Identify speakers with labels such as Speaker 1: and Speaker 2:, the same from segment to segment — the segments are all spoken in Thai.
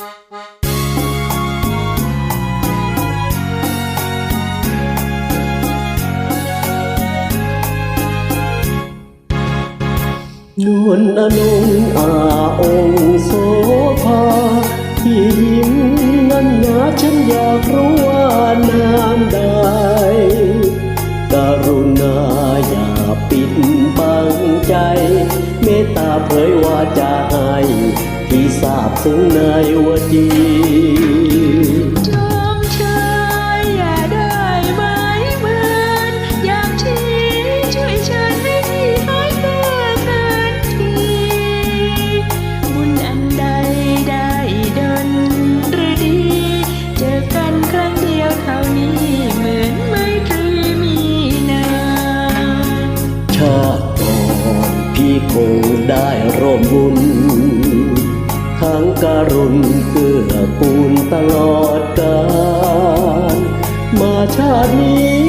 Speaker 1: นวลอนงอาองโสภาที่ยิ้มนั้นหนาฉันอยากรู้ว่านามใดกรุณาอย่าปิดบังใจ เมตตาเผยว่าจะให้ พี่ทราบซึ้งในวันดี
Speaker 2: จงเชยอย่าได้ไหมเมือนอยากที่ช่วยชิญให้พี่หายเกิดเกินทีบุญอันใดได้ดนรือดีเจอกันครั้งเดียวเท่านี้เหมือนไม่ตรีมีนา
Speaker 1: ชาติก่อนพี่คงได้ร่วมบุญ ทั้งการุณเกื้อกูลตลอดกาลมาชาตินี้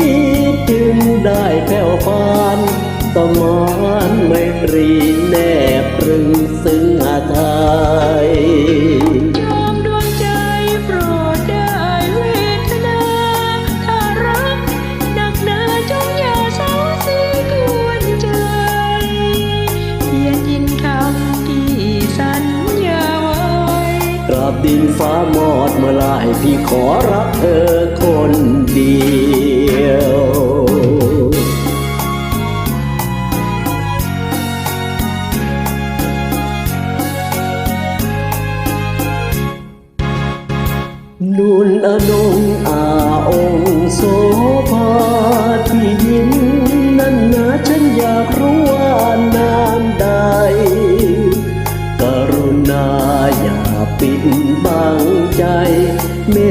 Speaker 1: จึงได้แผ่วพานสมานไมตรีแนบตรึงซึ่งอาไทย
Speaker 2: ยอมดวงใจโปรดได้เวทนาถ้ารักนักนาจงอย่าเศร้าสีกวนใจเพียงยินคำ
Speaker 1: กราบดินฟ้ามอดเมื่อไรพี่ขอรักเธอคนเดียวนุนอนงอาองค์โซ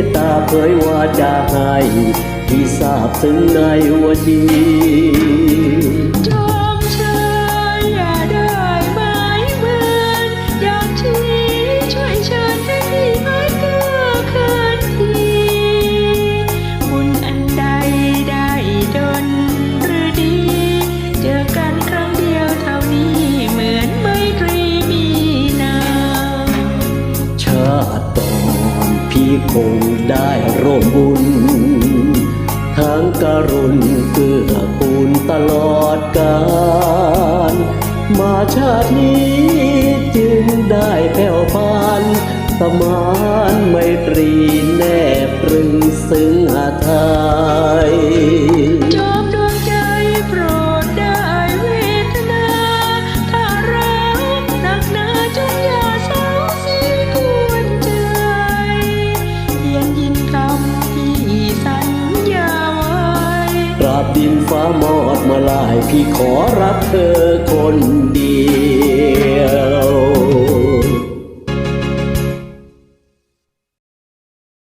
Speaker 1: ตตาเผยว่าจะให้ที่ทราบซึ้งใน
Speaker 2: หัวใจ คงได้
Speaker 1: ร่วมบุญ ทั้งการุณเกื้อกูลตลอดกาลมาชาตินี้จึงได้แผ่วพานสมานไมตรีแนบตรึงซึ้งหาทา บดินฟ้ามอดมาลาย พี่ขอรักเธอคนเดียว